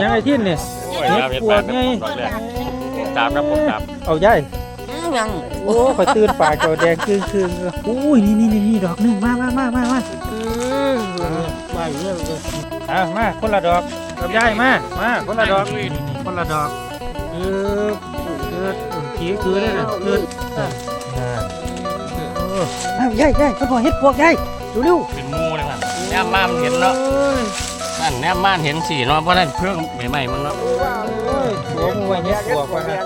ยังไงที่นี่โอ้ยเฮ็ดครับเฮ็ดปวบ้าดนไงครับผมดอกแรกผมตามครับผมตามเอาใหญ่ยังโอ้ข่อยตื่นปากเจ้าแดงคือคืออุ้ยนี่นี่นี่นี่ดอกหนึงมามามามามาอืมมาเรื่องเลยอะมาคนละดอกกับยายมามาคนละดอกนี่นี่คนละดอกคือคือขี้คือได้เลยคืออ่าโอ้เอายายยายเขาบอกเฮ็ดปวกยายดูเร็วเป็นหมูเลยครับแนมม่านเห็นเนาะนั่นแนมม่านเห็นสีเนาะเพราะนั่นเพิ่งใหม่ๆมันเนาะโอ้ยหัวมูไว้เฮ็ดปวกก่อนนะ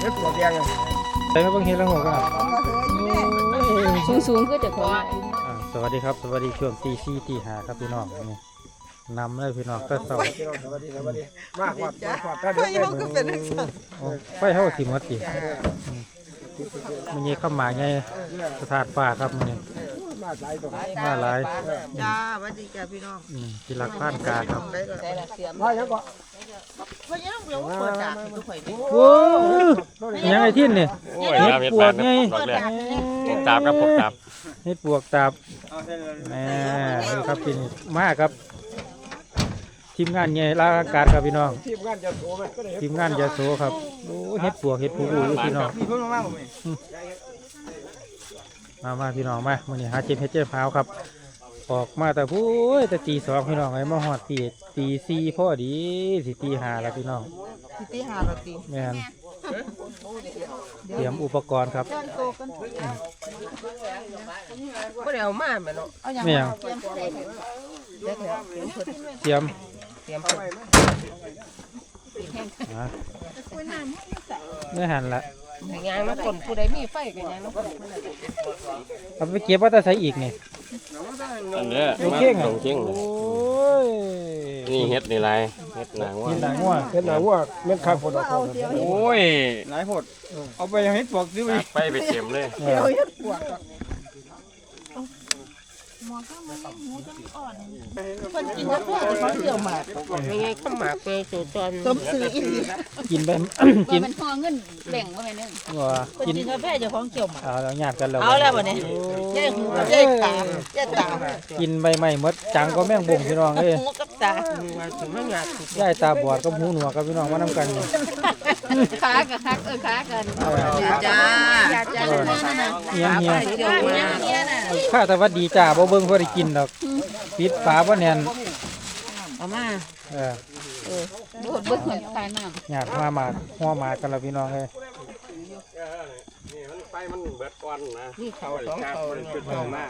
เฮ็ดปวดแดงใส่มาเบิ่งเฮ็ดแล้วหัวก่อนนะโอ้ยสูงสูงก็จะขออ่าสวัสดีครับ สวัสดีช่วงตีสี่ตีห้าครับพี่น้องนี่นำเลยพี่น้องก็เศร้าสวัสดีสวัสดีมากกว่าขอดถ้าเด็กได้มือโอ้ไฟเท่าสิหมดติมันยีเข้ามาไงสถานฟ้าครับมันนี่ มาหลายตัวมาหลายจ้าสวัสดีจ้าพี่น้องอืมที่รักผ่านกาครับได้ละแต่ละเสียมว่ายังก็เพราะยังเดี๋ยวเปิดจากทุกคนนี่โอ้ยยังไงที่นี่โอ้ยครับเฮ็ดบ้านครับผมดอกแรกผมตามครับผมตามเฮ็ดปวกตาบแหม่นี่ครับพี่นี่มาครับทีมงานใหญ่ลาการครับพี่น้องทีมงานจะโทรไหมก็ได้ทีมงานยาโสครับโอ้ยเฮ็ดปวกเฮ็ดผู้รู้อยู่พี่น้อง มีเพิ่งมาบ่มีมามาพี่น้องมามื่อนี้หาเจ็บเฮ็ดเจ็บพร้าวครับ ออกมาแต่พู้ยแต่ตีสองพี่น้องไอ้มาหอดตีตีสี่พอดีสิตีห้าแล้วพี่น้องสิตีหาเราตีแม่นเตรียมอุปกรณ์ครับย้อนโตกันก็ได้เอามาแม่เนาะเอาอย่างไม่หยังเดี๋ยวเดี๋ยวเดี๋ยวเพิ่นเตรียมเตรียมเพิ่นอะไม่หันละให้ ยางมาคนผู้ใดมีไฟก็ยางมาคนเอาไปเก็บว่าจะใช้อีกนี่อันเนี้ยโอเคไงตรงเชียงโอ้ยนี่เฮ็ดนี่ไรเฮ็ดหนังว่ากินหนังวัวเฮ็ดหน้าวัวเม็ดข้าวโพดออกโอ้ยหลายโพดเอาไปเฮ็ดปวกดิตากไปไปเข็มเลย เออคนกินกาแฟจะเขาเที่ยวหมากยังไงก็หมากไปสู่ตอนต้มซื้ออีกกินไปกิกินนมันพอเงินแบ่งมาไว้นึงวัวคนกินกินกาแฟจะของเที่ยวหมากเอาแล้วญาติกันแล้วเอาแล้วบ่เนี่ยยายหูยายตายายตากินใบไม้หมดจังก็แม่งบ่งพี่น้องเอ้ยหูกับตามาถึงไม่งานถูกยายตาบอดกับหูหนวกกับพี่น้องมานํกันนี่ขากับคักเออขากันเออจ้าจ้าเพื่อนนั่นน่ะเฮียงเฮียเที่ยวหมากเนี่ยน่ะข้าแต่ว่าดีจ้าบ่เบิ่งบ่ได้กินดอกปิดฝาบ่แน่นเอามาเออโดดเบิดเหมือนตายน้ำญาติมามาหัวหมากันแล้วพี่น้องเอ้ยนี่มันไฟมันเบิดก่อนนะนี่เขาสองเขาเนี่ยเข้ามา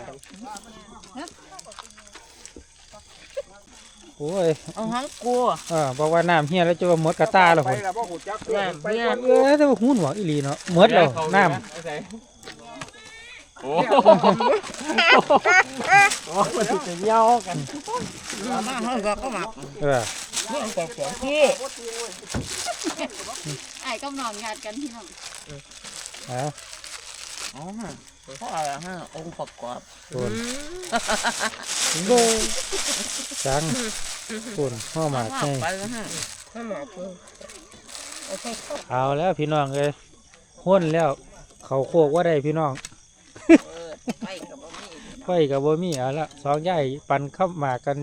โอ้ยเอาหังกลัวเออบอกว่าน้ำเฮียแล้วจะว่าหมดกระตาแล้วไปพุ่นแล้วบ่ฮู้จักน้ำเนี่ยเออแต่ว่าหูหนวกอีหลีเนาะหมดแล้วน้ำ โอ้มันสิเหี่ยวกันเอามาเฮาก็ก็มากเออนี่แต่เสียงที่ไอ้กับน้องาติกันพี่น้องเอาเอามาเพราะอะไรฮะองค์ประกอบพุ่นโอ้ยจังพุ่นหัวหมากไงไปแล้วฮะถ้าหมากเพิ่นเอาแล้วพี่น้องเอ้ยห้นแล้ว เขาโคกว่าได้พี่น้อง ไปกับบ่มีไฟกับบ่มีเอาละสองย่ายปันเข้ามากัน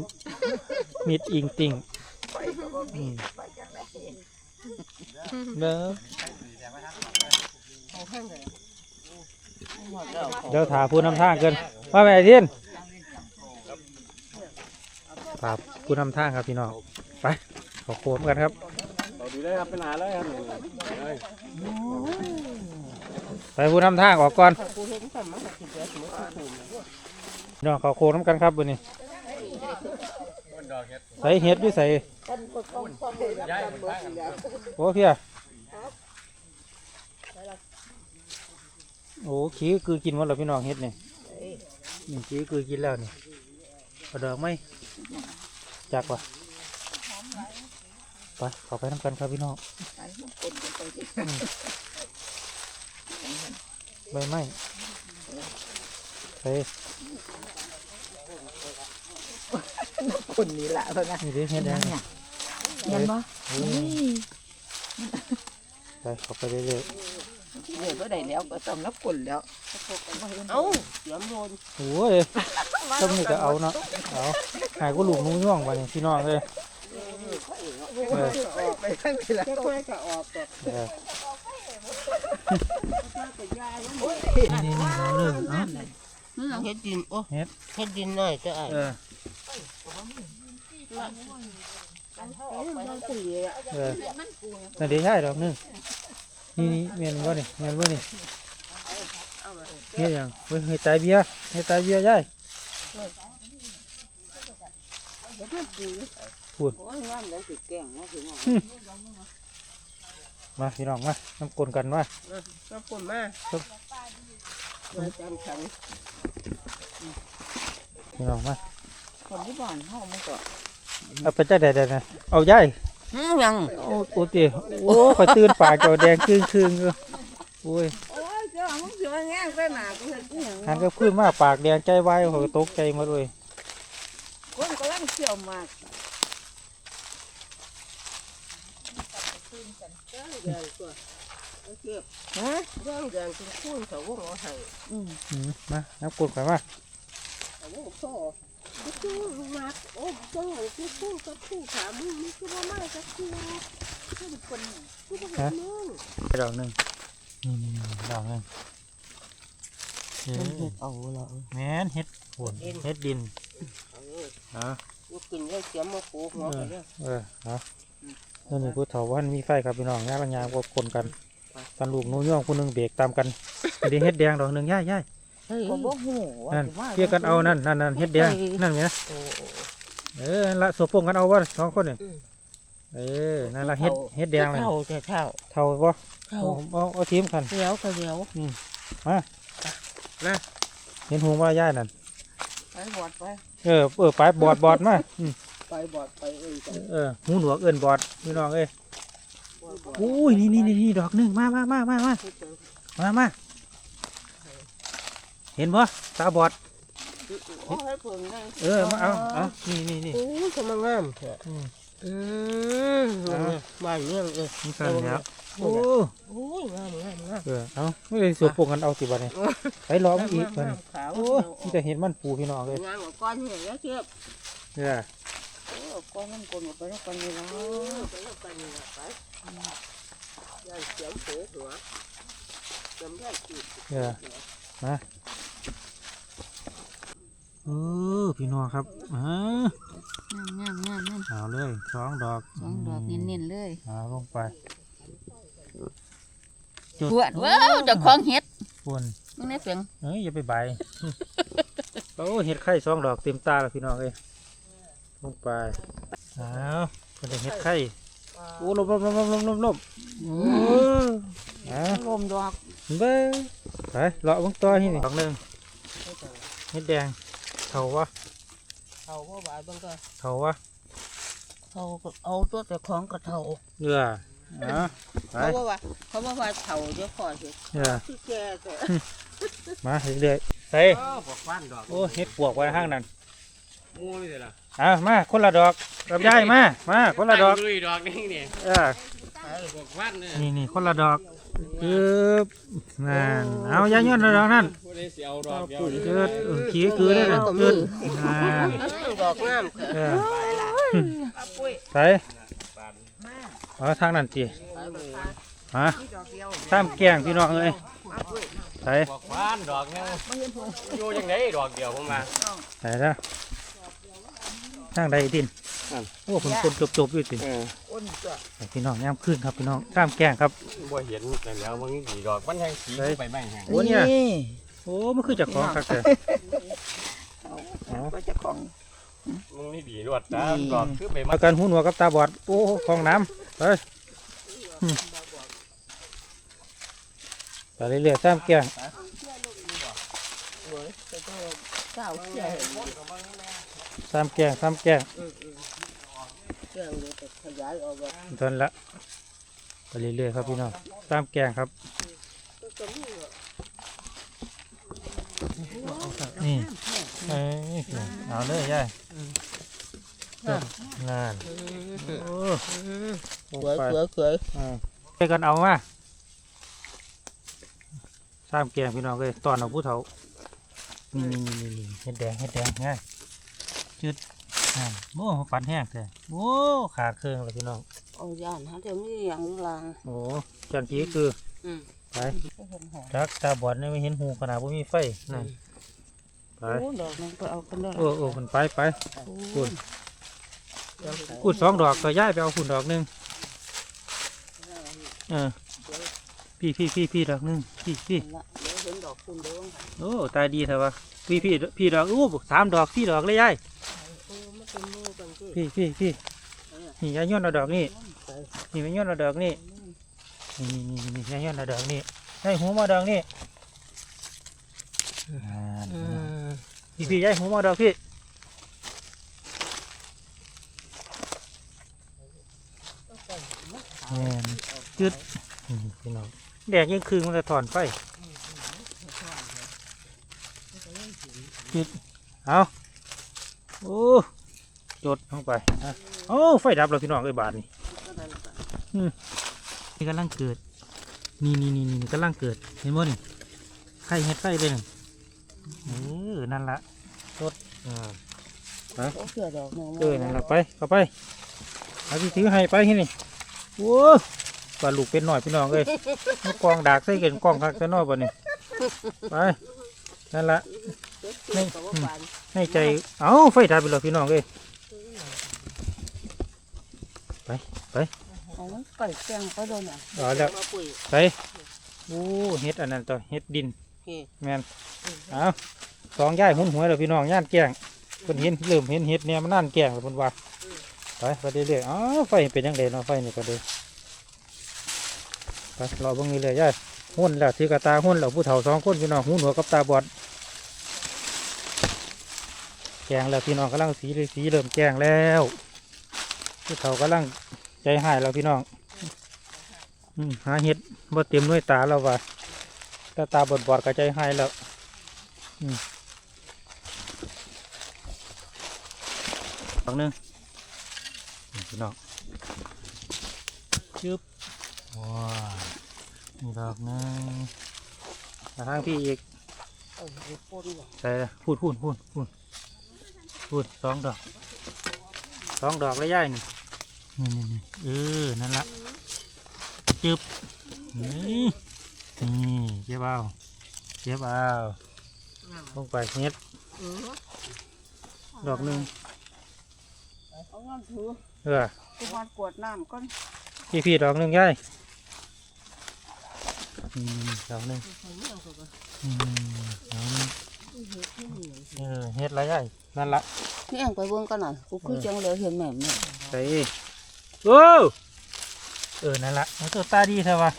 มิดอิงติงอืมเด้อเดี๋ยวถาผู้นำทางเกินมาแม่ทินถาผู้นำทางครับพี่น้องไปขอโคมกันครับ เอาดีเลยครับเป็นหาเลยครับ ไปผู้นำทางออกก่อนกูเห็นสมัยสิเดือดสมุทรภูมิพี่น้องขอโคมน้ำกันครับวันนี้ใส่เห็ดด้วยใส่โอ้เพี่ยโอ้ขี้คือกินหมดแล้วพี่น้องเห็ดเนี่นี่ขี้คือกินแล้วนี่เอาดอกไหมจักวะไปขอไปน้ำกันครับพี่น้อง ใบไม้ใส่คนนี้ล่ะเพิ่นน่ะนี่ดิเห็ดยังเห็นบ่ไปขอไปเรื่อยเดี๋ยวก็ได้แล้วก็ต้องรับคนแล้วเอ้าเสียมโดนๆโอ้ยต้องนี่ก็เอาเนาะเอาหายก็ลูกหนู้ย่องไปนี่พี่น้องเลยอเออออกไปข้างนี้แล้วค่อยๆก็ออกแบบเออ นี่นี่นี่เราเริ่มเอ้าเฮ็ดดินโอ้เฮ็ดเฮ็ดดินหน่อยจะอะเออเออนั่นเดี๋ยวใช่ดอกหนึงนี่นี่เมียนบ่นี่เมียนบ่นี่เฮ็ดหยังเฮ้ยเฮ็ดตายเบียร์เฮ็ดตายเบียร์ยายพูดโอ้ยงา มแล้วสิแกงเนาะพี่น้องมาพี่น้องมาน้ำกลนกันมาขอบคุณมากมาจำฉันพี่น้องมาคนที่บ้านเฮามันก็เอาไปจ้าแดดๆนะเอายายอืมยังโอ้โอ้ตีโอ้ขอยตื่นปากเจ้าแดงครึ่งครึ่งๆอยู่โอ้ยโอ้ยเจ้ามึงสิมาแง่งไปหนากูเฮ็ดอีหยังหันก็ขึ้นมาปากแดงใจวายเขาก็ตกใจหมาเลยคนกำลังเที่ยวมาก ฮะเรื่องแดงเป็นคู่เขาวงเอาให้อืมมาน้ำกลนกันมาเขาวงโซ่ดูคู่มากโอ้เจ้าคือคู่กับคู่ขามึงมึงคือว่ามากับคู่คือคนคือบ่เห็นมึงดอกหนึ่งนี่นี่ดอกหนึ่งเออเอาละแม่นเฮ็ดโหนเฮ็ดดินเออเอะกูกินได้เสียมมาโขกหัวไปเด้อเออเอานี่นี่ผู้เฒ่าว่ามีไฟครับพี่น้องย่าปัญญางกคนกันกันลูกหนู้ย่องคนหนึงเบรกตามกันอันนี้เฮ็ดแดงดอกหนึ่งย่ายย่ายก็บ่ฮู้ว่านั่นสิว่าเกี่ยกันเอานั่นนั่นนั่นเฮ็ดแดงนั่นไงโอ้เออนั่นละสวปงกันเอาวะสองคนนี่เออนั่นละเฮ็ดเฮ็ดแดงเลยเท่าแต่เท่าเท่าบ่เท่าเอาเอาเอาทีมกันเดียวก็เดียวเห็นหูว่าย่ายนั่นไปบอดไปเออเออไปบอดบอดมาอืม ไปบอดไปเอ้ยไปเออหูหนวกเอิ้นบอดพี่น้องเอ้ยอุ้ยนี่นี่นี่นี่ดอกหนึงมามามามามามามาเห็นบ่ตาบอด โอ้ให้เพิ่งได้เออมาเอาเอานี่นี่นี่ โอ้ยทำไมงามแท้อืม อืมบ้านเรื่องเออนี่กันแล้วโอ้โอ้ยงามงามงามเออเอาไม่ได้สวปงกันเอาสิบัดนี้ไปล้อมอีกบัดนี้ขาวโอ้นี่จะเห็นมันปูพี่น้องเลยงามกว่าก้อนเนี่ยแล้วเทียบเนี่ยโอ้ ก้อนน้ำกลนไปแล้วกันนี่แล้วไปแล้วกันนี่ไปยายเสียมโผล่หัวเสียมแยกจีบเนี่ยมาเออพี่น้องครับอ่างามงามงามงามเอาเลยสองดอกสองดอกเน้นๆเลยเอาลงไปปวดว้าวเจ้าของเฮ็ดปวนมึงได้เปียงเอ้ยอย่าไปใบโอ้เห็ดไข่สองดอกเต็มตาแล้วพี่น้องเอ้ย ลงไปเอาเป็นได้เห็ดไข่โอ้ลมลมลมลมลมลมลมโอ้อ่าลมดอกเบ้ยไปเลาะเบางตัวที่นี่ดอกหนึ่งเห็ดแดงเถาวะเขาพ่อบายบางก็เถาวะเขาเอาตัวแต่ของกระเทาเรืออะไปเขาบอกว่าเขาบอกว่าเทาเดี๋ยวพอสิเรือที่แก่แต่มาเรื่อยๆใส่อ้าวบอกฟันดอกโอ้เห็ดปวกไว้ห้างนั้นมูนี่ล่ะ อะมาคนละดอกรับยายมามาคนละดอกลุยดอกนี่นี่เออบอกฟันเนี่ยนี่นี่คนละดอกปึ๊บนั่นเอายาย่นละดอกนั่นบ่ได้สิเอาดอกเดียวเกิดเออขี้คือได้เลยเกิดนั่นดอกงามเถอะเออใส่เอาทางนั้นจีมาตามแกงพี่น้องเอ้ยใส่บอกฟันดอกนึงอยู่จังไดดอกเดียวผมมาใส่ละ ทางใดดินนั่น โอ้ผมคนจบๆอยู่สิเออให้พี่น้องย่ำขึ้นครับพี่น้องตามแกงครับ บ่เห็นนั่นแล้วมึงสีดอกมันแห้งสีไปไม่แห้งโอ้เนี่ยโอ้มันคือจากของครับแต่เอาก็จะของ มึงนี่ดีรวดตามดอกคือใบไม้อาการหูหนวกกับตาบอดโอ้ของน้ำไปอืมไปเรื่อยๆตามแกง เจ้าเจ้า ตามแกงตามแกงเจ้าเลยแต่ขยายออกว่าทนละไปเรื่อยๆครับพี่น้องตามแกงครับนี่เอ้ยเอาเลยยายนานโอ้สวยสวยสวยอ่าไปกันเอามาตามแกงพี่น้องเลยตอนเอาผู้เฒ่านี่นี่นี่นี่เห็ดแดงเห็ดแดงง่าย จืดนั่นโอ้ฟันแห้งแท้โอ้ขาดเครื่องเลยพี่น้องเอาย่านหาเดี๋ยวมีอย่างลาง โอ้จันทีคืออืมไปจักตาบอดนี่ไม่เห็นหูขนาดว่ามีไฟนั่นไปโอ้ดอกนึงไปเอากันได้โอ้โอ้มันไปไปคุณกุดสองดอกก็ย้ายไปเอาคุณดอกหนึ่งเออพี่พี่พี่พี่ดอกหนึ่งพี่พี่ละ เดี๋ยวเห็นดอกคุณเดี๋ยวโอ้ตายดีเถอะวะพี่พี่พี่ดอกโอ้สามดอกพี่ดอกเลยยายโอ้มันเป็นมือกันสิพี่พี่พี่นี่ยายย้อนเอาดอกนี่นี่มันย้อนเอาดอกนี่นี่นี่นี่นี่ยายย้อนเอาดอกนี่ยายหูมาดอกนี่อ่าอืมพี่พี่ยายหูมาดอกพี่แม่นจืดนี่พี่น้องแดดยังคืนมันจะถอนไฟ จืดเอาโอ้จดลงไปอะโอ้ไฟดับแล้วพี่น้องเอ้ยบาทนี่นี่กำลังเกิด นี่นี่นี่นี่กำลังเกิด เห็นบ่นี่ไข่เฮ็ดไฟเลยนี่เออนั่นละจดอ่าเออเออนั่นละไปเข้าไปเอาที่ถือให้ไปที่นี่โอ้ปลาลูกเป็นหน่อยพี่น้องเอ้ยมากองดากใส่กันกองคักใส่น้อยบ่นี่ไปนั่นละ นี่อืมในใจ เอาไฟดับไปแล้วพี่น้องเอ้ยเอาไก่แกงก็โดนอะเอาแล้วมาปุ๋ยไปโอ้เฮ็ดอันนั้นต่อเฮ็ดดินเฮ้แมนเอาสองย่ายหุ่นหวยแล้วพี่น้องย่านแกล้งเพิ่นเห็นเริ่มเห็นเฮ็ดเนี่ยมันนั่นแกล้งแล้วเพิ่นว่าไปไปเรื่อยๆอ๋อไฟเป็นยังไงเนาะไฟนี่ก็เลยไปรอเบิ่งนี่เลยย่ายหุ่นแล้วถือกระตาหุ่นแล้วผู้เฒ่าสองคนพี่น้องหูหนวกกับตาบอด แกล้งแล้วพี่น้องกำลังสีเลยสีเริ่มแกล้งแล้วผู้เฒ่ากำลังใจหายแล้วพี่น้องอืมหาเห็ดบ่เต็มด้วยตาแล้วว่ะตาตาบอดบอดๆกระใจหายแล้วอืมดอกหนึ่งนี่พี่น้องจึ๊บว้าวนี่ดอกหนึ่งมาทางพี่อีกเอาไปป่นว่ะแต่พูดพูดพูดพูด พูดสองดอกสองดอกแล้วย่ายนี่นี่นี่นี่เออนั่นละจึ๊บนี่นี่เจ็บเอาเจ็บเอาลงไปเฮ็ดเออดอกหนึ่งเอาเงินถือเออกูมากวดน้ำก่อนพี่พี่ดอกหนึ่งย่ายอืมดอกหนึ่งอืมดอกหนึ่ง เออเฮ็ดอะไรย่ายนั่นละนี่เองไปเบิ่งกันหน่อยกูคือจังเลยเห็นแม่เนี่ยใส่โอ้เออนั่นละมันตัวตาดีเถอะวะ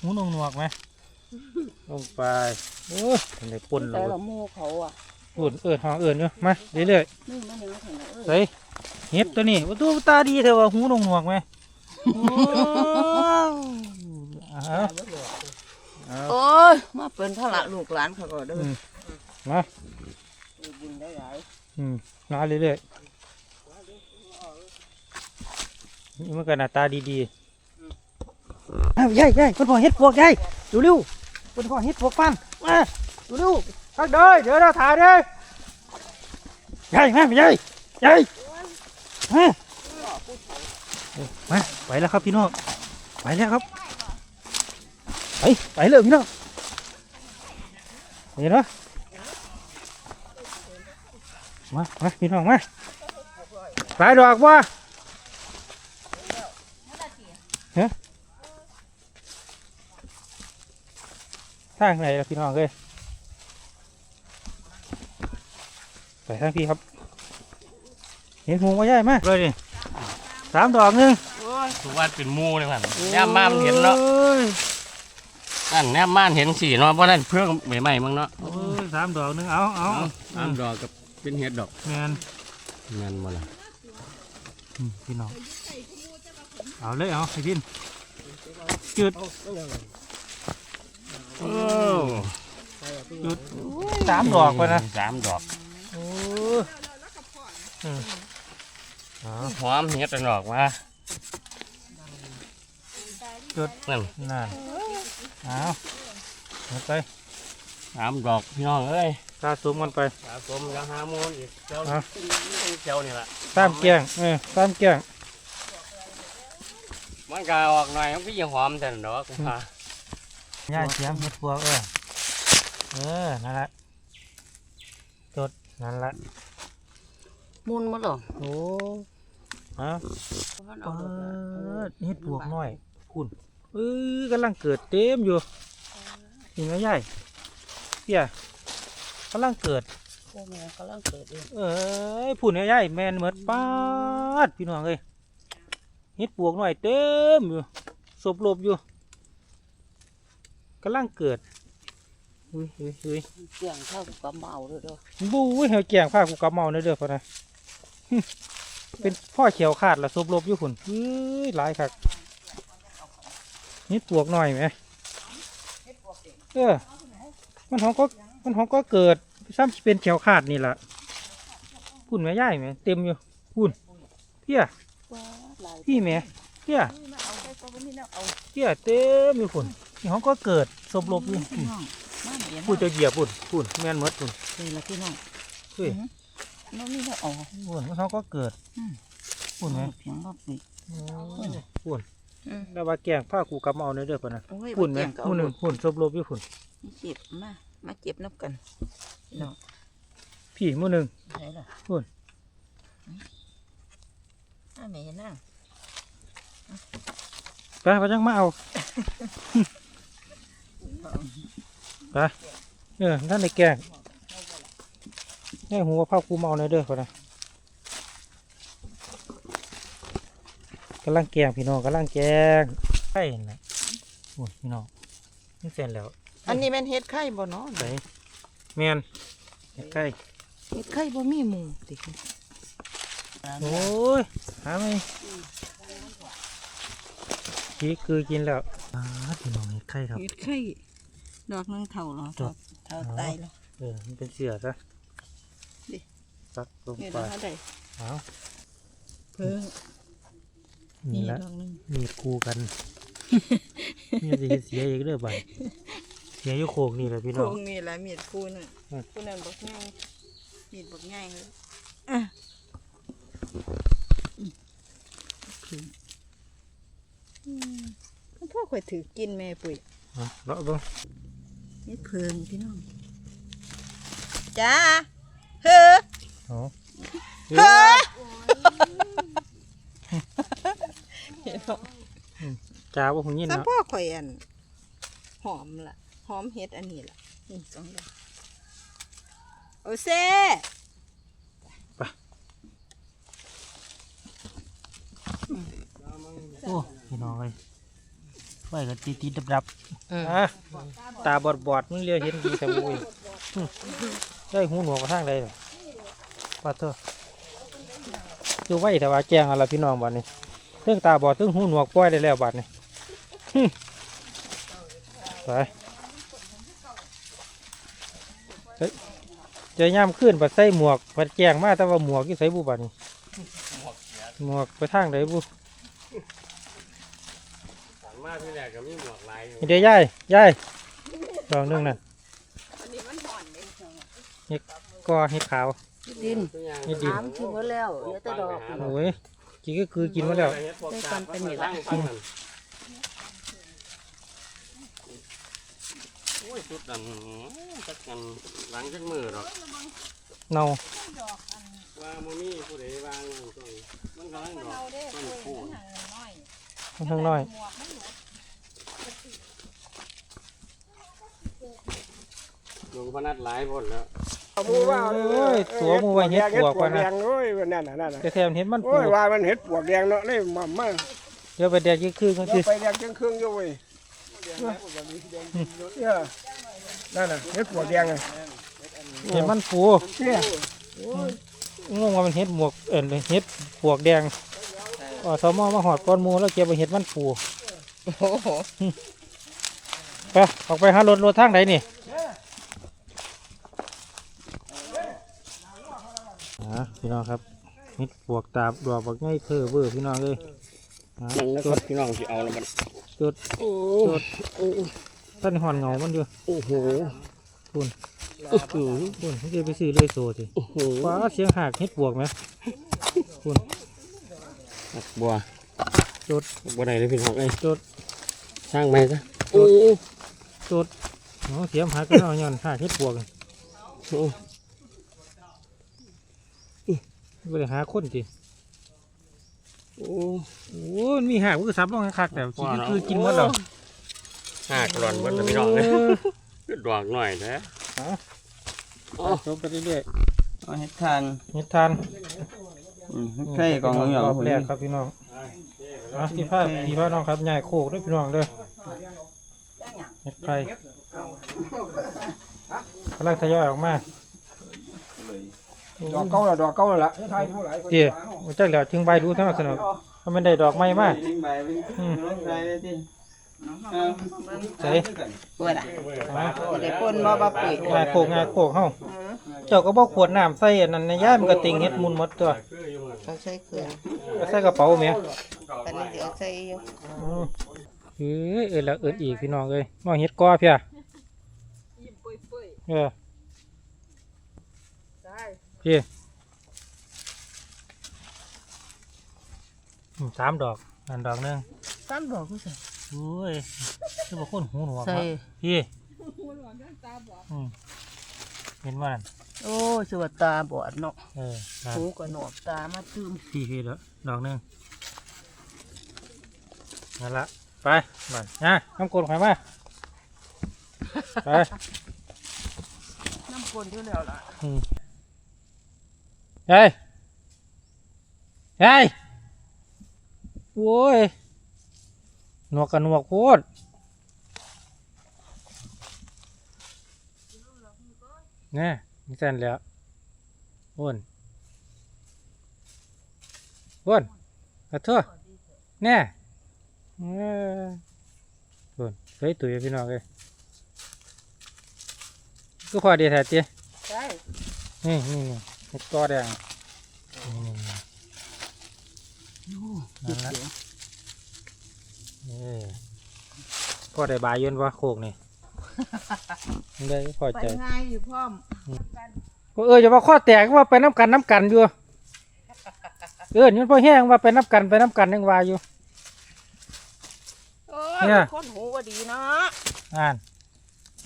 หูหนวกหนวกไหมลงไปโอ้ยมันได้ปุ่นเลแต่ยละหมู่เขาอะปุ่นเอินห้องเอินอยู่มาเรื่อยนี่มันยังไงเอ้ยๆใส่เฮ็ดตัวนี้ว่าตัวตาดีเถอะวะหูหนวกหนวกไหมโอ้เอาเอา โอ้ยมาเป็นพระลูกหลานเขาก็เด้อมากินได้หลายอืมมาเรื่อยๆนี่มันก็หน้าตาดีๆอ้าวยายยายคนพ่อเฮ็ดพวกยายเร็วๆคนพ่อเฮ็ดพวกฟันมาเร็วๆพักเด้อเดี๋ยวเราถ่ายเด้อยายมายายยายมามาไปแล้วครับพี่น้องไปแล้วครับไปไปเลยพี่น้องเห็นไหม มามาพี่น้องมาไปดอกว่าฮะทางไหนล่ะพี่น้องเอ้ยไปทางพี่ครับ เห็นหูว่าใหญ่มากเลยนี่สามดอกหนึงทุกวันเป็นหมูเลยมันแนมมามันเห็นเนาะโอ้ยนั่นแนมมามันเห็นสีเนาะเพราะนั่นเพื่องใหม่ๆมั้งเนาะโอ้ยสามดอกหนึงเอาเอาสามดอกกับ เป็นเห็ดดอกแมนเงินมาละอืมพี่น้องเอาเลยเอาให้พินจุดโอ้จุดสามดอกไปนะสามดอกโอ้ยอืมเอาหอมเห็ดดอกมาจุดนั่นนั่นเอาเอาไปสามดอกพี่น้องเอ้ยอ สะสมกันไปสะสมยังหามูลอีกเจ้าฮะเจ้านี่แหละตามแกงเออตามแกงมันก็ออกหน่อยมันก็ยังหอมแต่ดอกคุณพาย่าเสียมเห็ดปวกเออเออนั่นแหละจดนั่นแหละมุนหมดหรอโอ้ฮะมันเปิเอาดอกละดเห็ดปวกน้อยคุณเอ้ยกำลังเกิดเต็มอยู่เห็นไหมยายเพี่ย กำลังเกิดโอ้แม่กำลังเกิดเองเอ้ยพูดเนี่ยยายแมนเหมือนป้าดพี่น้องเอ้ยเห็ดปวกหน่อยเต็มอยู่ศพหลบอยู่กำลังเกิดอุ้ยอุ้ยอุ้ยเกี่ยงเข้ากับเมาเลยเด้อบู้ยเหี่ยวแกงผ้ากูกำเมาเนอเด้อพะนะเป็นพ่อเขียวขาดละศพหลบอยู่หุ่นเฮ้ยหลายคักเห็ดปวกหน่อยไหมเออมันของก็มันของก็เกิด ซ้ำเป็นเขียวขาดนี่แหละพุ่นแม่ย่ายไหมเต็มอยู่พุ่นเพี้ยพี่แม่เพี้ยเพี้ยเต็มอยู่พุ่นนี่เของก็เกิดศพหลบอยู่พี่น้องมาเดี๋ยวพุ่นจะเหยียบพุ่นพุ่นแม่นมดพุ่นเลยละพี่น้องเฮ้ยน้องมีแนวเอาพุ่นมันของก็เกิดพุ่นไหมเพียงรอบนี้พุ่นแล้วว่าแกงผ้ากูกำเอาเนื้อเด้อป่ะนะพุ่นไหมพุ่นหนึ่งพุ่นซบลบอยู่พุ่นเจ็บมาก มาเจ็บนับกันพี่น้องพี่มือหนึ่งไหนล่ะพุ่นอ้าแม่นั่งไปไปจังมาเอาไปเออท่านในแกงแน่หัวผ้ากูมาเอาเนื้อเด้อปะนะกำลังแกงพี่น้องกำลังแกงใช่นะโอ้ยพี่น้องนี่เสร็จแล้ว อันนี้แม่นเฮ็ดไข่บ่เนาะใส่แมนใกล้เฮ็ดไข่บ่มีหมูติโอ้ยหาไหมกี้คือกินแล้วอ่าพี่น้องเห็ดไข่ครับเฮ็ดไข่ดอกนึงเท่าเหรอดอกเท่าตายแล้วเออมันเป็นเสือซะดิตักลงนี่ไปดอกอะไรเอาเพิ่งนี่นี่ละดอกนึงมีดคู่กันนี่จะเฮ็ดเสียอีกเด้อบัด เสียอยู่โคกนี่แหละพี่โคน้องงนี่แหละมีดคูน่ะอืม คูนั่นบักง่ายมีดบักง่ายเลยพ่อข่อยถือกินแม่ปุ๋ยเอาเลาะเบิ่งนี่เพิงพี่น้องจ้าเฮ้อเอาเฮ้อเห็นบ่จ้าว่าหุ่นยินซ้ำเนาะพ่อข่อยอันหอมล่ะ หอมเฮ็ดอันนี้ล่ะนี่สองดอกโอเซ่โอ้พี่น้องเอ้ยไฟก็ติดติดดับดับๆอะตาบอดบอดๆมึงเรียกเห็นดีแต่บุ้ยอืมได้หูหนวกกระทั่งใดเลยปาเถอะอยู่ไว้แต่ว่าแจ้งอะไรพี่น้องบัดนี้เรื่องตาบอดเรื่องหูหนวกปล่อยได้แล้วบัดนี้หึไปเฮ้ย จะย่ำขึ้นบัดใส่หมวกบัดแจงมาแต่ว่าหมวกที่ใส่บุบัดนี้หมวกไปทางไหนบุสั่งมาที่แรกก็มีหมวกลายอยู่เดี๋ยวยายยายดอกหนึงนั่นเห็ดกอเห็ดขาวดินตัวอย่างเห็ดดินน้ำทิ้งไว้แล้วเหลือแต่ดอกโอ้ยกินก็คือกินมาแล้วได้กันเป็นอย่างไรโอ้ ยสุดดันจักกันหลังจักมือหรอกเนาว่ามันมีผู้ใดวางอยู่ตรงมันกำลังดอกต้นผูค่อนข้างน้อยลุงพนัดหลายคนแล้วเอามือว่าโอ้ยตัวมือไว้เห็ดปวกปววะกแดนะงโอ้ยนั่นน่ะนั่นน่ะจะแทมเห็ดมันปูโอ้ยว่ามันเห็ดปวกแดงเนาะเลยมามาเดี๋ยวไปแดกยี่คือกันเดี๋สิยวไปแดงจังเครื่องอยู่เว้ยเนั่นน่ะเห็ดปวกแดงไงเห็ดมันปูเนี่ยงงว่ามันเห็ดหมวกเอ็นเห็ดปวกแดงอสมอมาหอดก้อนมูแล้วเก็บไปเห็ดมันปูโอ้โหไปออกไปหารถรถทางไหนนี่อะพี่น้องครับเห็ดปวกตาบดอกบักง่ายเธอเบอร์พี่น้องเลยอะนั่งแล้วพี่น้องสิเอาแล้วมัน จุดโอ้ท่านหอนเงามันอยู่โอ้โหคุณโอ้โหคุณเขาจะไปซื้อเลยโซสิโอ้โหฟ้าเสียงหักเฮ็ดบวกไหมคุณบัวจดบัวไหนเลยพี่น้องเอ้ยจดช่างไหมซะโอ้โหจดเนาะเสียมหักก็เอาย้อนหักเฮ็ดบวกนี่โอ้โหบ่ได้หาคนสิ โอ้โอ้มันมีหักมันก็ซับลงคักๆแต่กินก็คือกินหมดแล้วห้ากรอนเบิ้ลเลยพี่น้องเลยเออดอกหน่อยนะจบไปเรื่อยเอาเฮ็ดทานๆเฮ็ดทานอืมใช่กองเหงารอบแรกครับพี่น้องอะที่พาพี่พาน้องครับใหญ่โคกด้วยพี่น้องเด้อเฮ็ดไข่กำลังทยอยออกมา ดอกเก้าละดอกเก้าละละไทยผู้หลายคนเดี๋ยวมันจักแล้วถึงใบรู้ทั้งสนุกถ้ามันได้ดอกไม้มาทิ้งใบไปอืมลงใบไปที่เออใส่ปวดอะมาจะได้ปนบ่บ่ปุ๋ยง่ายโคกง่ายโคกเฮาเจ้าก็บ่ขวดน้ำใส่อันนั้นในะย่ายมันก็ติงเฮ็ดมุนหมดตัวเขาใช้เครื่องก็ใส่กระเป๋าแหม่ปานนี้เดี๋ยวใส่อยู่อืมเอ้ยเอิ้นแล้วเอิ้นอีกพี่น้องเอ้ยมาเฮ็ดกอเพียเออ พี่อืมสามดอกอันดอกหนึงสามดอกคือใส่โอ้ยคือบ่คนหูหนวกใส่เนาะพี่อืมเห็นว่านั่นโอ้ยสวัสตาบอดเนาะเออนั่นหูก็หนวกตามาตึมพี่พี่เด้อดอกหนึงนั่นละไปมานะน้ำกลไข่มาไปน้ำกลอยู่แล้วล่ะ อืม ยายยายโว้ยหนวกกันหนวกโคตรนี่มีแซนแล้วอ้วนอ้วนกระเทอะแน่เอออ้วนเฮ้ยตุ๋ยพี่น้องเลยก็พอดีแท้เจ๊ใช่นี่นี่นี่ เห็ดกอแดงนี่นี่นี่นั่นละนี่พ่อได้บายยืนวะโคกนี่ได้พอไปใจง่ายอยู่พร้อมเออจะว่าข้อแตกว่าไปน้ำกันน้ำกันอยู่เออนี่มันพอแห้งว่าไปน้ำกันไปน้ำกันยังว่าอยู่โอ้เนี่ยคนหูก็ดีเนาะอ่าน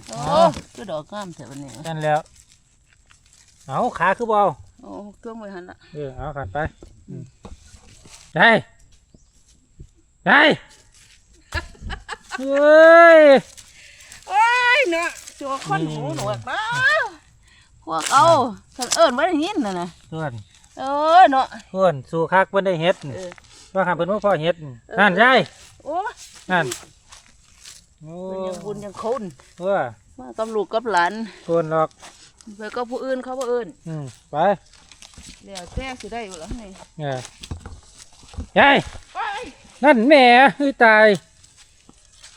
โอ้อ๋อคือดอกงามแต่วันนี้นั่นแล้ว เอาขาคือเบเอาโอ้เครื่องมือหันละเออเอาขันไปอืมได้ได้เฮ้ยโอ้ยเนาะจัวคนหูหนวกเนาะพวกเอาฉันเอิ้นบ่ได้ยินน่ะนะเพื่อนเออเนาะเพื่อนสู่คักเพิ่นได้เฮ็ดเออว่าหาเพิ่นว่าพ่อเฮ็ดนั่นใช่โอ้นั่นโอ้เป็นยังบุญยังคุณว่ามากับลูกกับหลานเพิ่นหรอก ไปก็ผู้อื่นเขาบ่เอิ้นอืมไปแล้วแท้สิได้อยู่แล้วนี่เออยายนั่นแหม่เฮ้ยตาย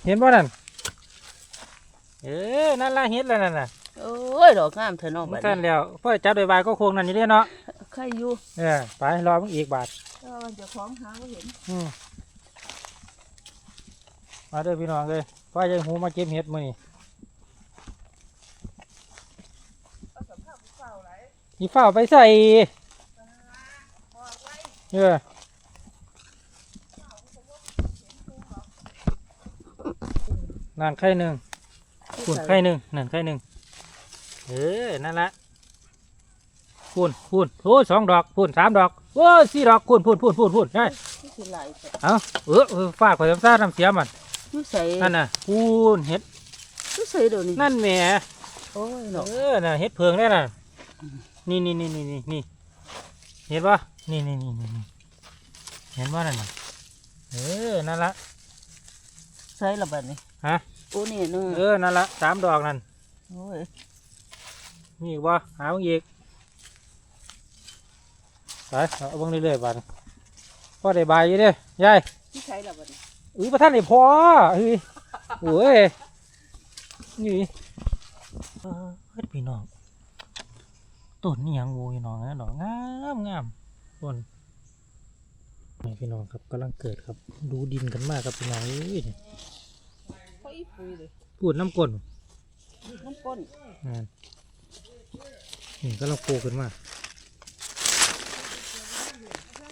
เห็นบ่นั่นเออนั่นล่ะเฮ็ดแล้วนั่นน่ะโอ้ยดอกงามเถอะเนาะมับันดสั่นนี้แล้วพ่อจับได้บายก็โคงนั่นอยู่เด้เนาะใครอยู่เออไปรอมึงอีกบาท เออเจะของหาบ่เห็นอืมมาเด้อพี่น้องเลยพ่อยังหูมาเก็บเห็ดมื้อนี้ อีฝ้าวไปใส่เออนั่นไข่หนึ่งคุณไข่หนึ่งนั่นไข่หนึ่งเออนั่นละพูนพูนโอ้ยสองดอกพูนสามดอกโอ้ยสี่ดอกพูนพูนพูนพูนพูนได้นี่สิหลายแต่เอาเออเออฝากข่อยทำซ่าน้ำเสียมันอยู่ใส่นั่นน่ะพูนเห็ดอยู่ใส่เดี๋ยวนี้นั่นแหม่โอ้ยเนาะเออน่ะเห็ดเพิงได้น่ะ นี่นี่นี่นี่นี่นี่เห็นปะนี่นี่นี่นี่นี่เห็นว่านั่นน่ะเออนั่นละใส่ละบัดนี้ฮะโอ้นี่นึงเออนั่นละสามดอกนั่นโอ้ยมีอีกบ่หาเบิ่งอีกไปเอาเบิ่งเรื่อยๆบาดนี้พ่อได้บายอยู่เด้ยายที่ใส่ละบัดนี้อุ้ยประท่านไอ้พอเฮ้ยโอ้ยนี่เออเฮ็ดพี่น้อง ต้นนี่ยังโวยน้องนะดอกงามงามต้นนี่พี่น้องครับกำลังเกิดครับ ดูดินกันมากครับพี่น้องเอ้ยนี่เขาอีปุ๋ยเลยพูดน้ำก้นน้ำก้นนั่นนี่ก็เราโผล่ขึ้นมา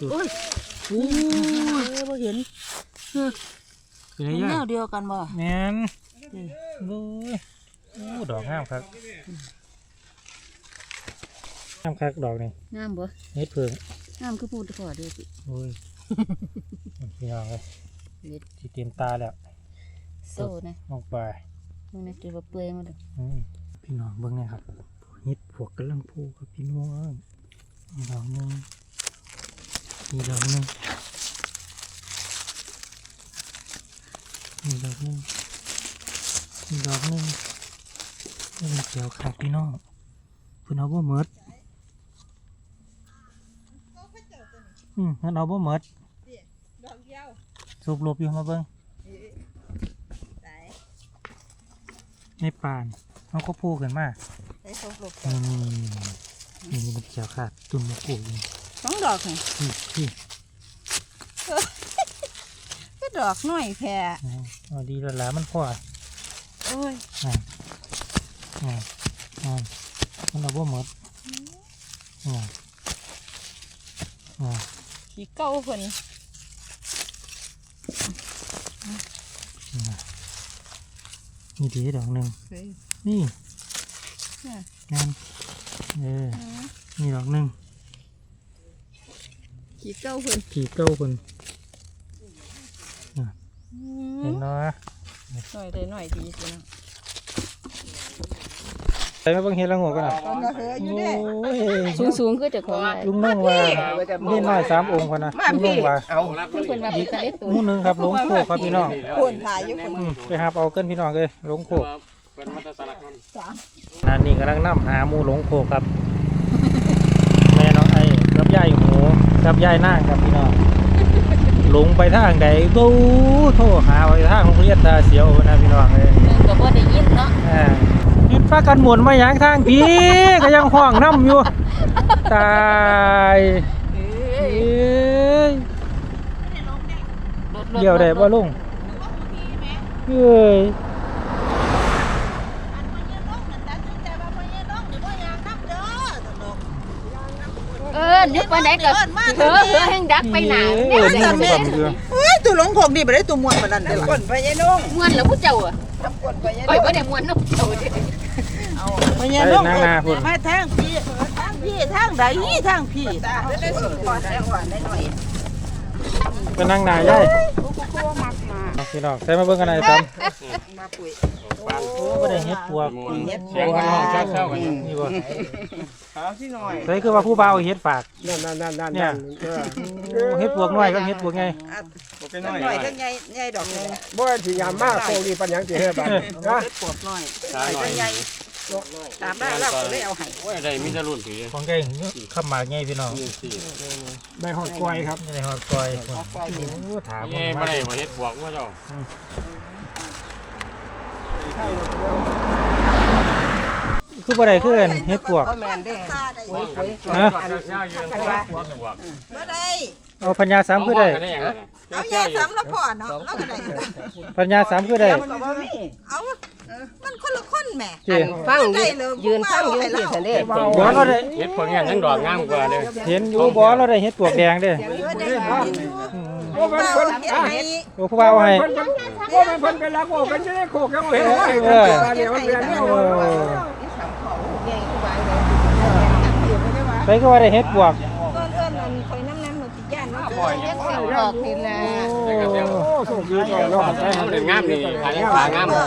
จุดโอ้ยอู้เออบ่เห็นคือไงเป็นย่าแนวเดียวกันบ่แมนโอ้ยโอ้ดอกงามครับ งามครับดอกนี่งามบ่เฮ็ดเพิงงามคือพูดขอเด้อสิโอ้ยพี่น้องเลยเฮ็ดสิเต็มตาแล้วโซ่นะออกไปมึงนี่คือว่าเปื่อยหมาเด้ออืมพี่น้องเบิ่งไงครับเฮ็ดพวกกำลังพูครับพี่น้องนี่ดอกหนึงนี่ดอกหนึงนี่ดอกหนึงนี่ดอกหนึงนี่มันเขียวขาดพี่น้องเพิ่นเอาบ่หมด อืมเพิ่นเอาบ่หมดดอกเดียวสูบหลบอยู่มาเบิ่งไหนในป่านเขาก็พูขึ้นมาได้สองดอกนี่นี่มันเขียวขาดตุ่นมะกรูดนี่สองดอกนี่นี่นี่คือดอกน้อยแพ้เอาดีและละมันพอโอ้ยอ่าอ่าอ่ามันเอาบ่หมดอ่าอ่า ขี้เก่าเพิ่นนี่ดีดอกหนึ่งเฮ้ยนี่น่ะงานเออนี่ดอกหนึ่งขี้เก่าเพิ่นขี่เก้าคนอืเห็นมเนาะหน่อยได้หน่อยดีสิเนาะใส่มาเบิ่งเฮ็ดละโงกกันนะก็เฮออยู่เด้โอ้ยสูงสูงๆคือเจ้าของอะไรลุงน้องว่านี่น้อยสามองค์พอนะลุงน้องว่าเอารับเพิ่นว่าเป็นตะเล็ดตัวหมู่หนึงครับหลงโคกครับพี่น้องคนถ่ายอยู่คนอืมไปหาเอาเกินพี่น้องเลยหลงโคกเป็นมัตสลักมันนั่นนี่กำลังนํหาหมูหลงโคกครับแม่น้องไอ้กับยายหมูกับยายนางครับพี่น้องหลงไปทางใดบู๊โทรหาไปทางโรงเรียนตาเสียวนะพี่น้องเลยเพิ่นก็บ่ได้ยินเนาะอ่า ยินฟ้ากันหมุนมาอย่างทางพี่ก็ยังห้องน้ำอยู่ ตายเอ้ยเอ้ยรถรถเดี๋ยวได้บ่ลุงเอ้ยเออนึกว่าไหนก็เธอเธอแห่งดักไปหนาเออนี่มันแบบเรือเฮ้ยตัวหลงของนี่บ่ได้ตัวมวนปานนั้นเด้อคนไปยายน้องมวนแล้วผู้เจ้าอะคนไปยายคอยบ่ได้มวนนกเจ้า เด้ไปใช่ยายน้องนางนาพุ่นมาทางพี่ทางพี่ทางใดทางพี่ได้สุดก่อนแล้วอ่อนได้หน่อยไปนั่งหนายายพี่น้องใส่มาเบิ่งกันหน่อยตั้มมาปุ๋ยโอ้บ่ได้เฮ็ดปวกเสียงกันห้องเช้าๆกันอยู่นี่บ่ขาวสิหน่อยใส่คือว่าผู้บ่าวเฮ็ดฝากนั่นนั่นนั่นนั่นเนี่ยเออโอ้เฮ็ดปวกน้อยก็เฮ็ดปวกไงหน่อยทั้งใหญ่ใหญ่ดอกนึงบ่สิยามมากโคนี่ปัญญังสิเฮ็ดบัดนะปวดหน่อยตาหน่อยใหญ่ ตามได้แล้วก็เลยเอาให้โอ้ยได้มีแต่รุ่นผีของแกขับหมากไงพี่น้องนี่สิได้ฮอดกล้วยครับนี่ในฮอดกอยโอ้ถามเอ้บ่ได้บ่เฮ็ดบวกว่าเจ้าคือบ่ได้คือกันเฮ็ดปวกก็แม่นเด้ฮะเช้ายืนบวกบวกบ่ได้ เอาปัญญาสามคือได้เอายาสำแล้วพอเนาะแล้วก็ได้ปัญญาสามคือได้เอามันคนละคนแหม่เจ้ฟังยืนฟังอยู่ที่ทะเลบ่เราได้เฮ็ดผลงานทั้งดอกงามกว่าเด้อเห็นอยู่บ่เราได้เฮ็ดปวกแดงเด้อเออได้ยินอยู่อืมโอ้มันเพิ่นเฮ็ดอะให้โอ้ผู้บ่าวให้เพิ่นเพิ่นโอ้มันเพิ่นไปรักโอ้เพิ่นจะได้โคกยังบ่เห็นว่าเออเนี่ยมันเป็นเนี่ยโอ้โอ้ใหญ่ผู้บายเลยใส่คือว่าได้เฮ็ดปวกเอิ้นเอิ้นอันคอย เนาะเรียกเสียงออกนี่แหละโอ้โชคดีจังเนาะเป็นงามนี่ขายขางามอะ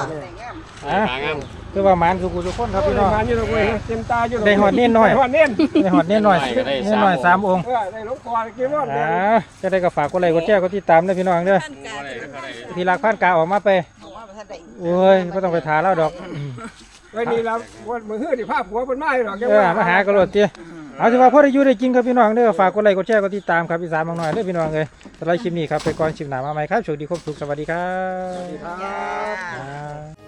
ขางามคือว่าหมานสุกุทุกคนครับพี่น้องมาอยู่ตรงนี้เต็มตาอยู่ได้ฮอดเน้นหน่อยได้ฮอดเน้นได้ฮอดเน้นหน่อยเน้นหน่อยสามองค์เออได้หลวงพ่อกินว่าอ่าจะได้ก็ฝากกดไลค์กดแชร์กดติดตามด้วยพี่น้องเด้อท่านกาบ่ได้บ่ได้พี่รักพันกาออกมาไปบอกว่าท่านได้โอ้ยไม่ต้องไปถาเล่าดอกไว้นี่เราวันมื้อฮื้อนี่ภาพหัวเพิ่นมาให้ดอกเออมาหากระโดดเตี้ย เอาสิว่าพ่อได้อยู่ได้กินครับพี่น้องเด้อฝากกดไลค์กดแชร์กดติดตามครับพี่สามบางหน่อยเด้อพี่น้องเลยสำหรับคลิปนี้ครับไปก่อนคลิปหน้ามาใหม่ครับโชคดีครบสุขสวัสดีครับครับอ่า